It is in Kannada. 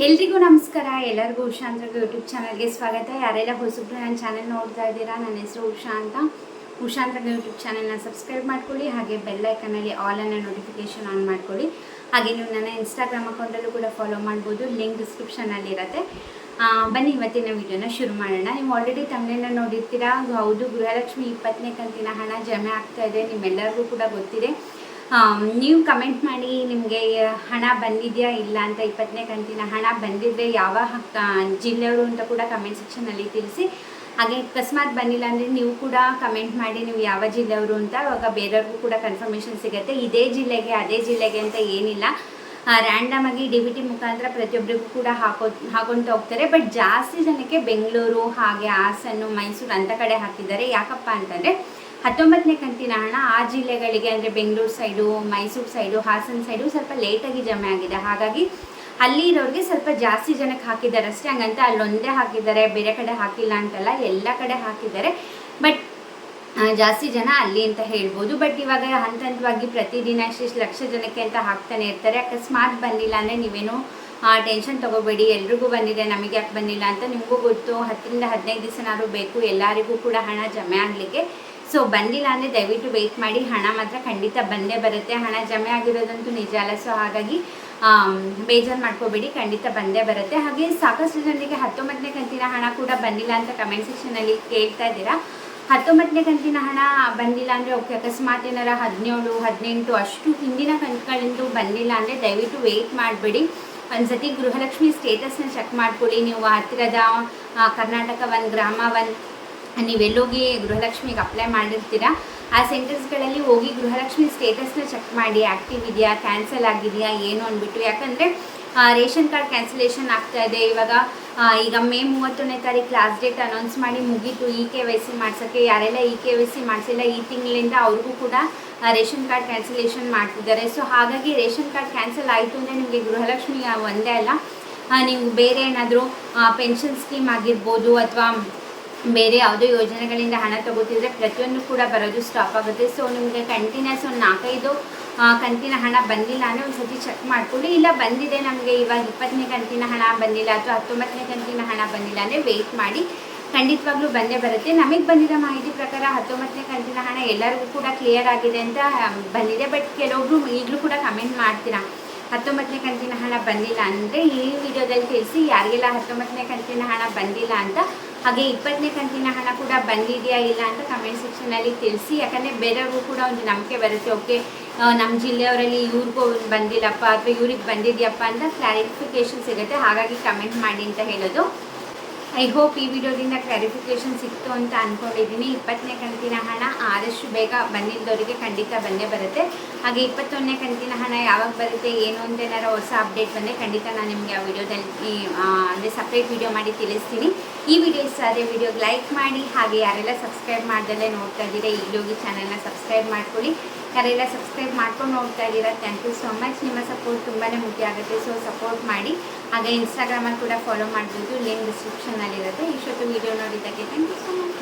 ಎಲ್ರಿಗೂ ನಮಸ್ಕಾರ. ಎಲ್ಲರಿಗೂ ಉಷಾ ಅಂತ ಯೂಟ್ಯೂಬ್ ಚಾನಲ್ಗೆ ಸ್ವಾಗತ. ಯಾರೆಲ್ಲ ಹೊಸಬ್ರು ನನ್ನ ಚಾನಲ್ ನೋಡ್ತಾ ಇದ್ದೀರಾ, ನನ್ನ ಹೆಸರು ಉಷಾ ಅಂತ. ಉಷಾ ಅಂತ ಯೂಟ್ಯೂಬ್ ಚಾನಲ್ನ ಸಬ್ಸ್ಕ್ರೈಬ್ ಮಾಡ್ಕೊಳ್ಳಿ, ಹಾಗೆ ಬೆಲ್ ಐಕನಲ್ಲಿ ಆಲ್ ಅನ್ನ ನೋಟಿಫಿಕೇಶನ್ ಆನ್ ಮಾಡ್ಕೊಳ್ಳಿ. ಹಾಗೆ ನೀವು ನನ್ನ ಇನ್ಸ್ಟಾಗ್ರಾಮ್ ಅಕೌಂಟಲ್ಲೂ ಕೂಡ ಫಾಲೋ ಮಾಡ್ಬೋದು. ಲಿಂಕ್ ಡಿಸ್ಕ್ರಿಪ್ಷನಲ್ಲಿರತ್ತೆ ಬನ್ನಿ, ಇವತ್ತಿನ ವಿಡಿಯೋನ ಶುರು ಮಾಡೋಣ. ನೀವು ಆಲ್ರೆಡಿ ತಮ್ಮನೇನ ನೋಡಿರ್ತೀರಾ? ಹೌದು, ಗೃಹಲಕ್ಷ್ಮಿ ಇಪ್ಪತ್ತನೇ ಕಂತಿನ ಹಣ ಜಮೆ ಆಗ್ತಾ ಇದೆ. ನಿಮ್ಮೆಲ್ಲರಿಗೂ ಕೂಡ ಗೊತ್ತಿದೆ. ನೀವು ಕಮೆಂಟ್ ಮಾಡಿ ನಿಮಗೆ ಹಣ ಬಂದಿದೆಯಾ ಇಲ್ಲ ಅಂತ ಇಪ್ಪತ್ತನೇ ಕಂತಿನ ಹಣ ಬಂದಿದ್ದರೆ ಯಾವ ಜಿಲ್ಲೆಯವರು ಅಂತ ಕೂಡ ಕಮೆಂಟ್ ಸೆಕ್ಷನಲ್ಲಿ ತಿಳಿಸಿ. ಹಾಗೆ ಅಕಸ್ಮಾತ್ ಬಂದಿಲ್ಲ ಅಂದರೆ ನೀವು ಕೂಡ ಕಮೆಂಟ್ ಮಾಡಿ ನೀವು ಯಾವ ಜಿಲ್ಲೆಯವರು ಅಂತ, ಇವಾಗ ಬೇರೆಯವ್ರಿಗೂ ಕೂಡ ಕನ್ಫರ್ಮೇಷನ್ ಸಿಗುತ್ತೆ. ಇದೇ ಜಿಲ್ಲೆಗೆ, ಅದೇ ಜಿಲ್ಲೆಗೆ ಅಂತ ಏನಿಲ್ಲ. ರ್ಯಾಂಡಮ್ ಆಗಿ ಡಿ ಬಿ ಟಿ ಮುಖಾಂತರ ಪ್ರತಿಯೊಬ್ಬರಿಗೂ ಕೂಡ ಹಾಕೋ, ಹಾಕೊತ ಹೋಗ್ತಾರೆ. ಬಟ್ ಜಾಸ್ತಿ ಜನಕ್ಕೆ ಬೆಂಗಳೂರು, ಹಾಗೆ ಹಾಸನ್ನು, ಮೈಸೂರು ಅಂತ ಕಡೆ ಹಾಕಿದ್ದಾರೆ. ಯಾಕಪ್ಪ ಅಂತಂದರೆ ಹತ್ತೊಂಬತ್ತನೇ ಕಂತಿನ ಹಣ ಆ ಜಿಲ್ಲೆಗಳಿಗೆ, ಅಂದರೆ Bengaluru side, Mysuru side, Hassan side ಸ್ವಲ್ಪ ಲೇಟಾಗಿ ಜಮೆ ಆಗಿದೆ. ಹಾಗಾಗಿ ಅಲ್ಲಿ ಇರೋರಿಗೆ ಸ್ವಲ್ಪ ಜಾಸ್ತಿ ಜನಕ್ಕೆ ಹಾಕಿದ್ದಾರೆ ಅಷ್ಟೇ. ಹಂಗಂತ ಅಲ್ಲೊಂದೇ ಹಾಕಿದ್ದಾರೆ, ಬೇರೆ ಕಡೆ ಹಾಕಿಲ್ಲ ಅಂತಲ್ಲ, ಎಲ್ಲ ಕಡೆ ಹಾಕಿದ್ದಾರೆ. ಬಟ್ ಜಾಸ್ತಿ ಜನ ಅಲ್ಲಿ ಅಂತ ಹೇಳ್ಬೋದು. ಬಟ್ ಇವಾಗ ಹಂತ ಹಂತವಾಗಿ ಪ್ರತಿದಿನ ಇಷ್ಟಿಷ್ಟು ಲಕ್ಷ ಜನಕ್ಕೆ ಅಂತ ಹಾಕ್ತಾನೆ ಇರ್ತಾರೆ. ಅಕಸ್ಮಾತ್ ಬಂದಿಲ್ಲ ಅಂದರೆ ನೀವೇನು ಟೆನ್ಷನ್ ತೊಗೋಬೇಡಿ. ಎಲ್ರಿಗೂ ಬಂದಿದೆ, ನಮಗೆ ಯಾಕೆ ಬಂದಿಲ್ಲ ಅಂತ ನಿಮಗೂ ಗೊತ್ತು. ಹತ್ತರಿಂದ ಹದಿನೈದು ದಿವಸನಾದ್ರು ಬೇಕು. ಎಲ್ಲರಿಗೂ ಕೂಡ ಹಣ ಜಮೆ ಆಗಲಿಕ್ಕೆ. ಸೊ ಬಂದಿಲ್ಲ ಅಂದರೆ ದಯವಿಟ್ಟು ವೆಯ್ಟ್ ಮಾಡಿ. ಹಣ ಮಾತ್ರ ಖಂಡಿತ ಬಂದೇ ಬರುತ್ತೆ. ಹಣ ಜಮೆ ಆಗಿರೋದಂತೂ ನಿಜ ಅಲ್ಲ. ಸೊ ಹಾಗಾಗಿ ಬೇಜಾರು ಮಾಡ್ಕೋಬೇಡಿ. ಖಂಡಿತ ಬಂದೇ ಬರುತ್ತೆ. ಹಾಗೆ ಸಾಕಷ್ಟು ಜನರಿಗೆ ಹತ್ತೊಂಬತ್ತನೇ ಕಂತಿನ ಹಣ ಕೂಡ ಬಂದಿಲ್ಲ ಅಂತ ಕಮೆಂಟ್ ಸೆಕ್ಷನಲ್ಲಿ ಕೇಳ್ತಾ ಇದ್ದೀರಾ. ಹತ್ತೊಂಬತ್ತನೇ ಕಂತಿನ ಹಣ ಬಂದಿಲ್ಲ ಅಂದರೆ ಓಕೆ, ಅಕಸ್ಮಾತ್ ಏನಾರ ಹದಿನೇಳು, ಹದಿನೆಂಟು ಅಷ್ಟು ಹಿಂದಿನ ಕಂತುಗಳಿಂದ ಬಂದಿಲ್ಲ ಅಂದರೆ ದಯವಿಟ್ಟು ವೆಯ್ಟ್ ಮಾಡಬೇಡಿ. ಒಂದ್ಸತಿ ಗೃಹಲಕ್ಷ್ಮಿ ಸ್ಟೇಟಸ್ನ ಚೆಕ್ ಮಾಡ್ಕೊಳ್ಳಿ. ನೀವು ಹತ್ತಿರದ ಕರ್ನಾಟಕ ಒಂದು, ಗ್ರಾಮ ಒಂದು ನೀವೆಲ್ಲೋಗಿ ಗೃಹಲಕ್ಷ್ಮಿಗೆ ಅಪ್ಲೈ ಮಾಡಿರ್ತೀರಾ? ಆ ಸೆಂಟರ್ಸ್ಗಳಲ್ಲಿ ಹೋಗಿ ಗೃಹಲಕ್ಷ್ಮಿ ಸ್ಟೇಟಸ್ನ ಚೆಕ್ ಮಾಡಿ ಆ್ಯಕ್ಟಿವ್ ಇದೆಯಾ ಕ್ಯಾನ್ಸಲ್ ಆಗಿದೆಯಾ, ಏನು ಅಂದ್ಬಿಟ್ಟು. ಯಾಕಂದರೆ ರೇಷನ್ ಕಾರ್ಡ್ ಕ್ಯಾನ್ಸಲೇಷನ್ ಆಗ್ತಾ ಇದೆ. ಇವಾಗ ಈಗ ಮೇ ಮೂವತ್ತೊಂದನೇ ತಾರೀಕು ಲಾಸ್ಟ್ ಡೇಟ್ ಅನೌನ್ಸ್ ಮಾಡಿ ಮುಗೀತು. ಇ ಕೆ ವೈ ಸಿ ಮಾಡ್ಸೋಕ್ಕೆ ಯಾರೆಲ್ಲ ಇ ಕೆ ವೈ ಸಿ ಮಾಡಿಸಿಲ್ಲ, ಈ ತಿಂಗಳಿಂದ ಅವ್ರಿಗೂ ಕೂಡ ರೇಷನ್ ಕಾರ್ಡ್ ಕ್ಯಾನ್ಸಲೇಷನ್ ಮಾಡ್ತಿದ್ದಾರೆ. ಸೊ ಹಾಗಾಗಿ ರೇಷನ್ ಕಾರ್ಡ್ ಕ್ಯಾನ್ಸಲ್ ಆಯಿತು ಅಂದರೆ ನಿಮಗೆ ಗೃಹಲಕ್ಷ್ಮಿ ಒಂದೇ ಅಲ್ಲ. ನೀವು ಬೇರೆ ಏನಾದರೂ ಪೆನ್ಷನ್ ಸ್ಕೀಮ್ ಆಗಿರ್ಬೋದು ಅಥವಾ ಬೇರೆ ಯಾವುದೋ ಯೋಜನೆಗಳಿಂದ ಹಣ ತಗೋತಿದ್ರೆ ಪ್ರತಿಯೊಂದು ಕೂಡ ಬರೋದು ಸ್ಟಾಪ್ ಆಗುತ್ತೆ. ಸೊ ನಿಮಗೆ ಕಂಟಿನ್ಯೂಸ್ ಒಂದು ನಾಲ್ಕೈದು ಕಂತಿನ ಹಣ ಬಂದಿಲ್ಲ ಅಂದರೆ ಒಂದು ಸತಿ ಚೆಕ್ ಮಾಡ್ಕೊಳ್ಳಿ ಇಲ್ಲ ಬಂದಿದೆ ನಮಗೆ ಇವಾಗ ಇಪ್ಪತ್ತನೇ ಕಂತಿನ ಹಣ ಬಂದಿಲ್ಲ ಅಥವಾ ಹತ್ತೊಂಬತ್ತನೇ ಕಂತಿನ ಹಣ ಬಂದಿಲ್ಲ ಅಂದರೆ ವೆಯ್ಟ್ ಮಾಡಿ. ಖಂಡಿತವಾಗ್ಲೂ ಬಂದೇ ಬರುತ್ತೆ. ನಮಗೆ ಬಂದಿರೋ ಮಾಹಿತಿ ಪ್ರಕಾರ ಹತ್ತೊಂಬತ್ತನೇ ಕಂತಿನ ಹಣ ಎಲ್ಲರಿಗೂ ಕೂಡ ಕ್ಲಿಯರ್ ಆಗಿದೆ ಅಂತ ಬಂದಿದೆ. ಬಟ್ ಕೆಲವೊಬ್ರು ಈಗಲೂ ಕೂಡ ಕಮೆಂಟ್ ಮಾಡ್ತೀರಾ? ಹತ್ತೊಂಬತ್ತನೇ ಕಂತಿನ ಹಣ ಬಂದಿಲ್ಲ ಅಂದರೆ ಈ ವಿಡಿಯೋದಲ್ಲಿ ತಿಳಿಸಿ ಯಾರಿಗೆಲ್ಲ ಹತ್ತೊಂಬತ್ತನೇ ಕಂತಿನ ಹಣ ಬಂದಿಲ್ಲ ಅಂತ ಹಾಗೆ ಇಪ್ಪತ್ತನೇ ಕಂತಿನ ಹಣ ಕೂಡ ಬಂದಿದೆಯಾ ಇಲ್ಲ ಅಂತ ಕಮೆಂಟ್ ಸೆಕ್ಷನಲ್ಲಿ ತಿಳಿಸಿ. ಯಾಕಂದರೆ ಬೇರೆಯವ್ರಿಗೂ ಕೂಡ ಒಂದು ನಂಬಿಕೆ ಬರುತ್ತೆ. ಓಕೆ ನಮ್ಮ ಜಿಲ್ಲೆಯವರಲ್ಲಿ ಇವ್ರಿಗೂ ಬಂದಿಲ್ಲಪ್ಪ ಅಥವಾ ಇವ್ರಿಗೆ ಬಂದಿದೆಯಪ್ಪ ಅಂತ ಕ್ಲಾರಿಫಿಕೇಷನ್ ಸಿಗುತ್ತೆ. ಹಾಗಾಗಿ ಕಮೆಂಟ್ ಮಾಡಿ ಅಂತ ಹೇಳೋದು. ಐ ಹೋಪ್ ಈ ವಿಡಿಯೋದಿಂದ ಕ್ಲಾರಿಫಿಕೇಷನ್ ಸಿಕ್ತು ಅಂತ ಅಂದ್ಕೊಂಡಿದ್ದೀನಿ ಇಪ್ಪತ್ತನೇ ಕಂತಿನ ಹಣ ಆದಷ್ಟು ಬೇಗ ಬಂದಿದ್ದವರಿಗೆ ಖಂಡಿತ ಬಂದೇ ಬರುತ್ತೆ. ಹಾಗೆ ಇಪ್ಪತ್ತೊಂದನೇ ಕಂತಿನ ಹಣ ಯಾವಾಗ ಬರುತ್ತೆ, ಏನು ಅಂತ ಏನಾರು ಹೊಸ ಅಪ್ಡೇಟ್ ಬಂದರೆ ಖಂಡಿತ ನಾನು ನಿಮಗೆ ಆ ವಿಡಿಯೋದಲ್ಲಿ ಅಂದರೆ ಸಪ್ರೇಟ್ ವಿಡಿಯೋ ಮಾಡಿ ತಿಳಿಸ್ತೀನಿ. ಈ ವಿಡಿಯೋ ಇಷ್ಟ ಆದರೆ ವಿಡಿಯೋಗೆ ಲೈಕ್ ಮಾಡಿ, ಹಾಗೆ ಯಾರೆಲ್ಲ ಸಬ್ಸ್ಕ್ರೈಬ್ ಮಾಡ್ದಲ್ಲೇ ನೋಡ್ತಾ ಇದ್ದೀರಾ ಈಗಲೂ ಹೋಗಿ ಚಾನಲ್ನ ಸಬ್ಸ್ಕ್ರೈಬ್ ಮಾಡ್ಕೊಳ್ಳಿ. ಯಾರೆಲ್ಲ ಸಬ್ಸ್ಕ್ರೈಬ್ ಮಾಡ್ಕೊಂಡು ನೋಡ್ತಾ ಇದ್ದೀರಾ ಥ್ಯಾಂಕ್ ಯು ಸೋ ಮಚ್ ನಿಮ್ಮ ಸಪೋರ್ಟ್ ತುಂಬಾ ಮುಖ್ಯ ಆಗುತ್ತೆ ಸೊ ಸಪೋರ್ಟ್ ಮಾಡಿ. ಹಾಗೆ ಇನ್ಸ್ಟಾಗ್ರಾಮಲ್ಲಿ ಕೂಡ ಫಾಲೋ ಮಾಡ್ಬೋದು ಲಿಂಕ್ ಡಿಸ್ಕ್ರಿಪ್ಷನಲ್ಲಿರುತ್ತೆ ಇಷ್ಟೊತ್ತು ವಿಡಿಯೋ ನೋಡಿದ್ದಕ್ಕೆ ಥ್ಯಾಂಕ್ ಯು ಸೊ ಮಚ್